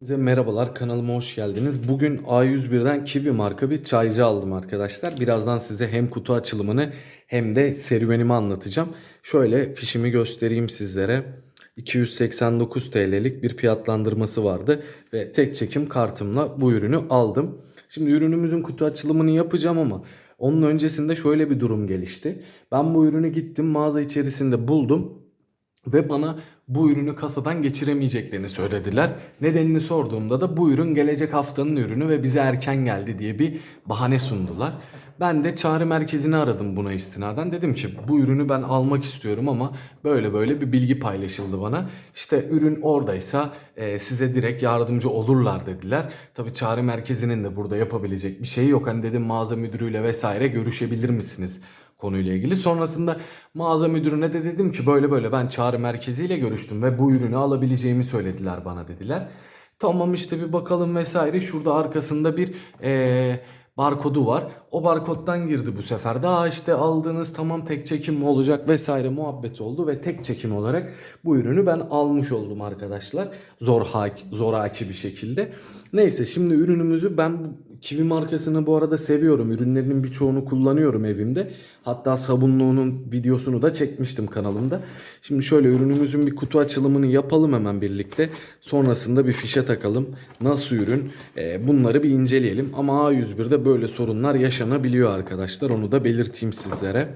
Size merhabalar kanalıma hoş geldiniz. Bugün A101'den Kiwi marka bir çaycı aldım arkadaşlar. Birazdan size hem kutu açılımını hem de serüvenimi anlatacağım. Şöyle fişimi göstereyim sizlere. 289 TL'lik bir fiyatlandırması vardı ve tek çekim kartımla bu ürünü aldım. Şimdi ürünümüzün kutu açılımını yapacağım ama onun öncesinde şöyle bir durum gelişti. Ben bu ürünü gittim mağaza içerisinde buldum ve bana bu ürünü kasadan geçiremeyeceklerini söylediler. Nedenini sorduğumda da bu ürün gelecek haftanın ürünü ve bize erken geldi diye bir bahane sundular. Ben de çağrı merkezini aradım buna istinaden. Dedim ki bu ürünü ben almak istiyorum ama böyle böyle bir bilgi paylaşıldı bana. İşte ürün oradaysa e, size direkt yardımcı olurlar dediler. Tabii çağrı merkezinin de burada yapabilecek bir şeyi yok. Hani dedim mağaza müdürüyle vesaire görüşebilir misiniz? Konuyla ilgili. Sonrasında mağaza müdürüne de dedim ki böyle böyle ben çağrı merkeziyle görüştüm ve bu ürünü alabileceğimi söylediler bana dediler. Tamam işte bir bakalım vesaire. Şurada arkasında bir eee, barkodu var. O barkoddan girdi bu sefer. Daha işte aldığınız tamam tek çekim mi olacak vesaire muhabbet oldu ve tek çekim olarak bu ürünü ben almış oldum arkadaşlar. Zor zoraki bir şekilde. Neyse şimdi ürünümüzü ben bu Kiwi markasını bu arada seviyorum. Ürünlerinin birçoğunu kullanıyorum evimde. Hatta sabunluğunun videosunu da çekmiştim kanalımda. Şimdi şöyle ürünümüzün bir kutu açılımını yapalım hemen birlikte. Sonrasında bir fişe takalım. Nasıl ürün? Ee, bunları bir inceleyelim. Ama A101'de böyle sorunlar yaşanabiliyor arkadaşlar. Onu da belirteyim sizlere.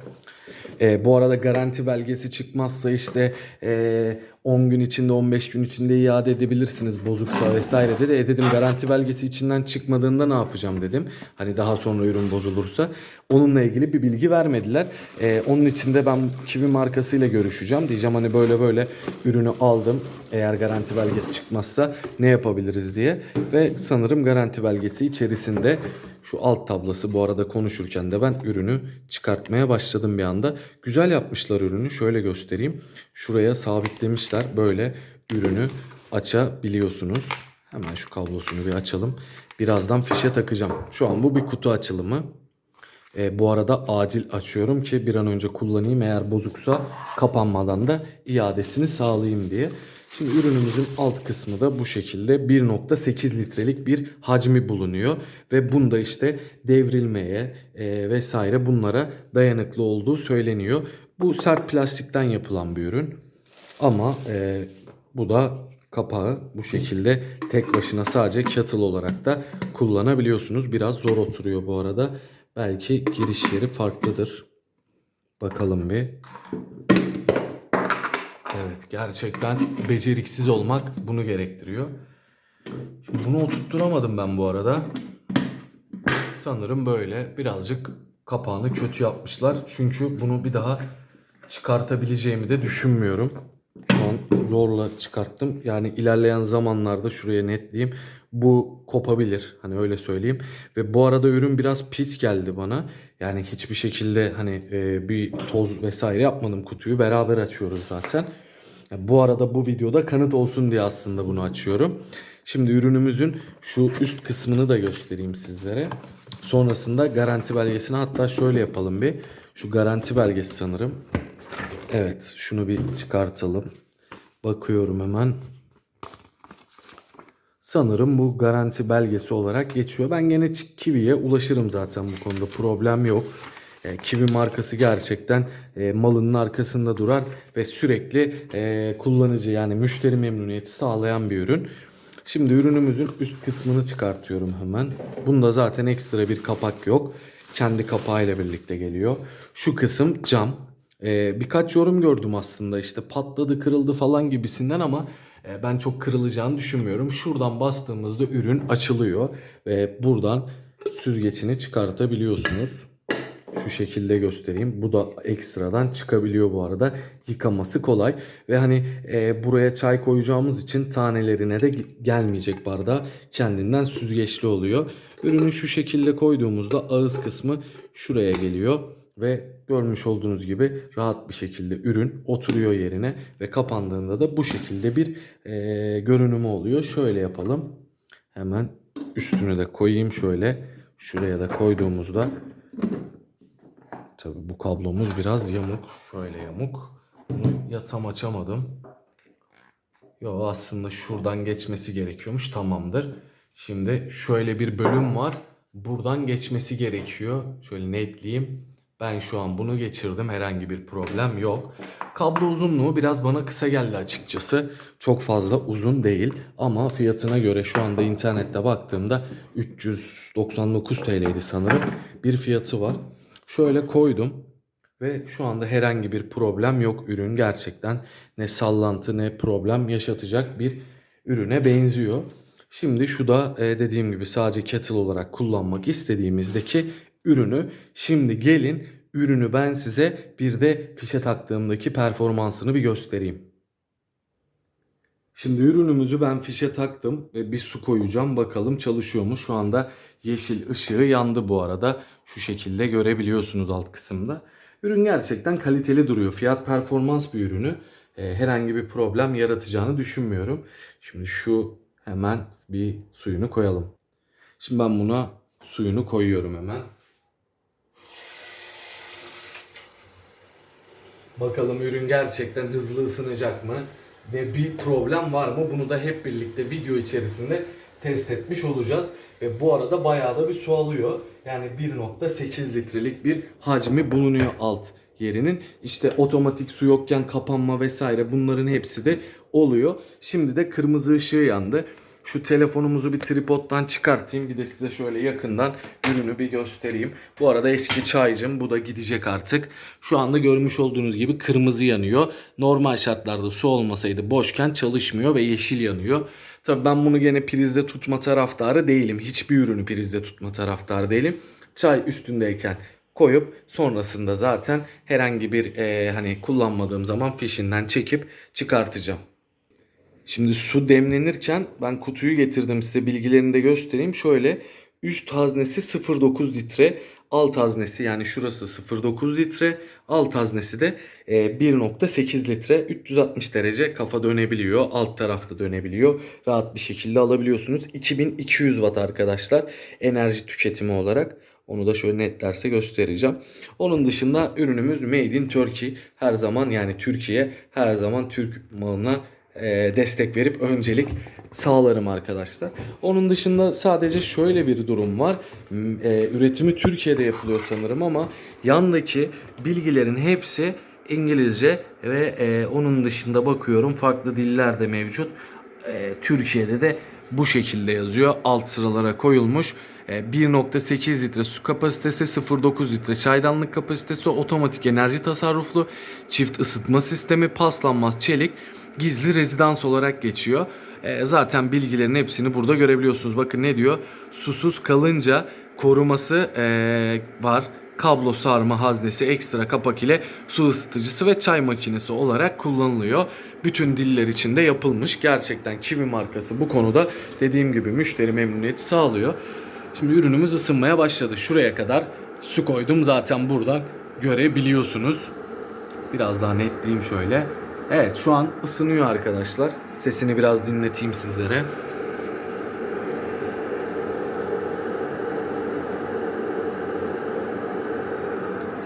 Ee, bu arada garanti belgesi çıkmazsa işte ee, 10 gün içinde 15 gün içinde iade edebilirsiniz bozuksa vesaire dedi. E dedim garanti belgesi içinden çıkmadığında ne yapacağım dedim. Hani daha sonra ürün bozulursa. Onunla ilgili bir bilgi vermediler. Ee, onun için de ben Kiwi markasıyla görüşeceğim. Diyeceğim hani böyle böyle ürünü aldım. Eğer garanti belgesi çıkmazsa ne yapabiliriz diye. Ve sanırım garanti belgesi içerisinde şu alt tablası bu arada konuşurken de ben ürünü çıkartmaya başladım bir anda. Güzel yapmışlar ürünü. Şöyle göstereyim. Şuraya sabitlemişler. Böyle ürünü açabiliyorsunuz. Hemen şu kablosunu bir açalım. Birazdan fişe takacağım. Şu an bu bir kutu açılımı. E, bu arada acil açıyorum ki bir an önce kullanayım. Eğer bozuksa kapanmadan da iadesini sağlayayım diye. Şimdi ürünümüzün alt kısmı da bu şekilde 1.8 litrelik bir hacmi bulunuyor. Ve bunda işte devrilmeye e, vesaire bunlara dayanıklı olduğu söyleniyor. Bu sert plastikten yapılan bir ürün. Ama e, bu da kapağı bu şekilde tek başına sadece kettle olarak da kullanabiliyorsunuz. Biraz zor oturuyor bu arada. Belki giriş yeri farklıdır. Bakalım bir. Gerçekten beceriksiz olmak bunu gerektiriyor. Şimdi bunu oturtturamadım ben bu arada. Sanırım böyle birazcık kapağını kötü yapmışlar. Çünkü bunu bir daha çıkartabileceğimi de düşünmüyorum. Şu an zorla çıkarttım. Yani ilerleyen zamanlarda şuraya netleyeyim. Bu kopabilir. Hani öyle söyleyeyim. Ve bu arada ürün biraz pis geldi bana. Yani hiçbir şekilde hani e, bir toz vesaire yapmadım kutuyu. Beraber açıyoruz zaten. Bu arada bu videoda kanıt olsun diye aslında bunu açıyorum. Şimdi ürünümüzün şu üst kısmını da göstereyim sizlere. Sonrasında garanti belgesini hatta şöyle yapalım bir. Şu garanti belgesi sanırım. Evet şunu bir çıkartalım. Bakıyorum hemen. Sanırım bu garanti belgesi olarak geçiyor. Ben gene Kiwi'ye ulaşırım zaten bu konuda problem yok. E, Kiwi markası gerçekten e, malının arkasında durar ve sürekli e, kullanıcı yani müşteri memnuniyeti sağlayan bir ürün. Şimdi ürünümüzün üst kısmını çıkartıyorum hemen. Bunda zaten ekstra bir kapak yok. Kendi kapağıyla birlikte geliyor. Şu kısım cam. E, birkaç yorum gördüm aslında işte patladı kırıldı falan gibisinden ama e, ben çok kırılacağını düşünmüyorum. Şuradan bastığımızda ürün açılıyor ve buradan süzgecini çıkartabiliyorsunuz. Şu şekilde göstereyim. Bu da ekstradan çıkabiliyor bu arada. Yıkaması kolay. Ve hani e, buraya çay koyacağımız için tanelerine de gelmeyecek bardağı. Kendinden süzgeçli oluyor. Ürünü şu şekilde koyduğumuzda ağız kısmı şuraya geliyor. Ve görmüş olduğunuz gibi rahat bir şekilde ürün oturuyor yerine. Ve kapandığında da bu şekilde bir e, görünümü oluyor. Şöyle yapalım. Hemen üstüne de koyayım şöyle. Şuraya da koyduğumuzda Tabii bu kablomuz biraz yamuk. Şöyle yamuk. Bunu ya açamadım Yo aslında şuradan geçmesi gerekiyormuş. Tamamdır. Şimdi şöyle bir bölüm var. Buradan geçmesi gerekiyor. Şöyle netleyeyim. Ben şu an bunu geçirdim. Herhangi bir problem yok. Kablo uzunluğu biraz bana kısa geldi açıkçası. Çok fazla uzun değil ama fiyatına göre şu anda internette baktığımda 399 TL'ydi sanırım. Bir fiyatı var. Şöyle koydum ve şu anda herhangi bir problem yok. Ürün gerçekten ne sallantı ne problem yaşatacak bir ürüne benziyor. Şimdi şu da e, dediğim gibi sadece kettle olarak kullanmak istediğimizdeki ürünü. Şimdi gelin ürünü ben size bir de fişe taktığımdaki performansını bir göstereyim. Şimdi ürünümüzü ben fişe taktım ve bir su koyacağım. Bakalım çalışıyor mu? Şu anda yeşil ışığı yandı bu arada. Şu şekilde görebiliyorsunuz alt kısımda. Ürün gerçekten kaliteli duruyor. Fiyat performans bir ürünü. Ee, herhangi bir problem yaratacağını düşünmüyorum. Şimdi şu hemen bir suyunu koyalım. Şimdi ben buna suyunu koyuyorum hemen. Bakalım ürün gerçekten hızlı ısınacak mı? Ve bir problem var mı? Bunu da hep birlikte video içerisinde test etmiş olacağız. Ve bu arada bayağı da bir su alıyor. Yani 1.8 litrelik bir hacmi bulunuyor alt yerinin. İşte otomatik su yokken kapanma vesaire bunların hepsi de oluyor. Şimdi de kırmızı ışığı yandı. Şu telefonumuzu bir tripoddan çıkartayım. Bir de size şöyle yakından ürünü bir göstereyim. Bu arada eski çaycım. Bu da gidecek artık. Şu anda görmüş olduğunuz gibi kırmızı yanıyor. Normal şartlarda su olmasaydı boşken çalışmıyor ve yeşil yanıyor. Tabii ben bunu gene prizde tutma taraftarı değilim. Hiçbir ürünü prizde tutma taraftarı değilim. Çay üstündeyken koyup sonrasında zaten herhangi bir e, hani kullanmadığım zaman fişinden çekip çıkartacağım. Şimdi su demlenirken ben kutuyu getirdim size bilgilerini de göstereyim. Şöyle üst haznesi 0.9 litre, alt haznesi yani şurası 0.9 litre, alt haznesi de e, 1.8 litre. 360 derece kafa dönebiliyor, alt tarafta dönebiliyor. Rahat bir şekilde alabiliyorsunuz. 2200 watt arkadaşlar enerji tüketimi olarak. Onu da şöyle netlerse göstereceğim. Onun dışında ürünümüz Made in Turkey. Her zaman yani Türkiye her zaman Türk malına e, destek verip öncelik sağlarım arkadaşlar. Onun dışında sadece şöyle bir durum var. E, üretimi Türkiye'de yapılıyor sanırım ama yandaki bilgilerin hepsi İngilizce ve e, onun dışında bakıyorum farklı diller de mevcut. Türkiye'de de bu şekilde yazıyor. Alt sıralara koyulmuş. E, 1.8 litre su kapasitesi, 0.9 litre çaydanlık kapasitesi, otomatik enerji tasarruflu, çift ısıtma sistemi, paslanmaz çelik, gizli rezidans olarak geçiyor. E, zaten bilgilerin hepsini burada görebiliyorsunuz. Bakın ne diyor? Susuz kalınca koruması e, var. Kablo sarma haznesi, ekstra kapak ile su ısıtıcısı ve çay makinesi olarak kullanılıyor. Bütün diller içinde yapılmış. Gerçekten Kiwi markası bu konuda dediğim gibi müşteri memnuniyeti sağlıyor. Şimdi ürünümüz ısınmaya başladı. Şuraya kadar su koydum zaten buradan görebiliyorsunuz. Biraz daha netleyeyim şöyle. Evet şu an ısınıyor arkadaşlar. Sesini biraz dinleteyim sizlere.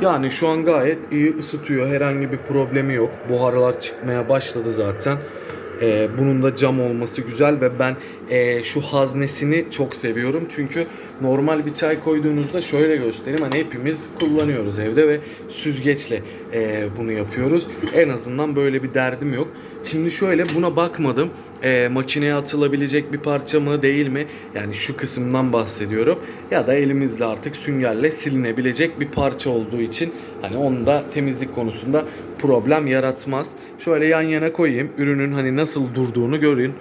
Yani şu an gayet iyi ısıtıyor. Herhangi bir problemi yok. Buharlar çıkmaya başladı zaten. Ee, bunun da cam olması güzel ve ben e, şu haznesini çok seviyorum. Çünkü normal bir çay koyduğunuzda şöyle göstereyim. Hani hepimiz kullanıyoruz evde ve süzgeçle e, bunu yapıyoruz. En azından böyle bir derdim yok. Şimdi şöyle buna bakmadım. E, makineye atılabilecek bir parça mı değil mi? Yani şu kısımdan bahsediyorum. Ya da elimizle artık süngerle silinebilecek bir parça olduğu için hani onda temizlik konusunda problem yaratmaz. Şöyle yan yana koyayım. Ürünün hani nasıl durduğunu görün.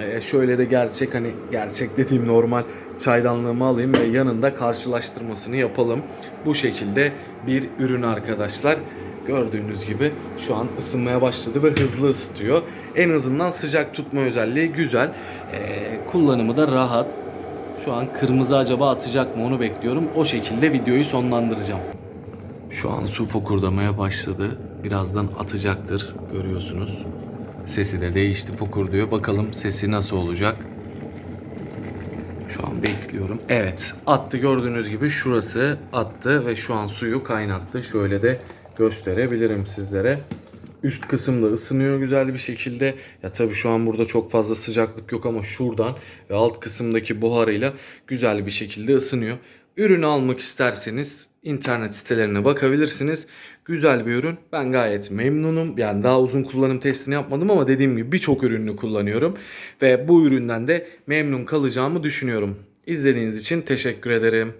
Ee, şöyle de gerçek hani gerçek dediğim normal çaydanlığımı alayım ve yanında karşılaştırmasını yapalım. Bu şekilde bir ürün arkadaşlar. Gördüğünüz gibi şu an ısınmaya başladı ve hızlı ısıtıyor. En azından sıcak tutma özelliği güzel. Ee, kullanımı da rahat. Şu an kırmızı acaba atacak mı onu bekliyorum. O şekilde videoyu sonlandıracağım. Şu an su fokurdamaya başladı. Birazdan atacaktır görüyorsunuz. Sesi de değişti fokurduyor. Bakalım sesi nasıl olacak. Şu an bekliyorum. Evet attı gördüğünüz gibi şurası attı ve şu an suyu kaynattı. Şöyle de gösterebilirim sizlere. Üst kısımda ısınıyor güzel bir şekilde. Ya tabii şu an burada çok fazla sıcaklık yok ama şuradan ve alt kısımdaki buharıyla güzel bir şekilde ısınıyor. Ürünü almak isterseniz internet sitelerine bakabilirsiniz. Güzel bir ürün. Ben gayet memnunum. Yani daha uzun kullanım testini yapmadım ama dediğim gibi birçok ürününü kullanıyorum. Ve bu üründen de memnun kalacağımı düşünüyorum. İzlediğiniz için teşekkür ederim.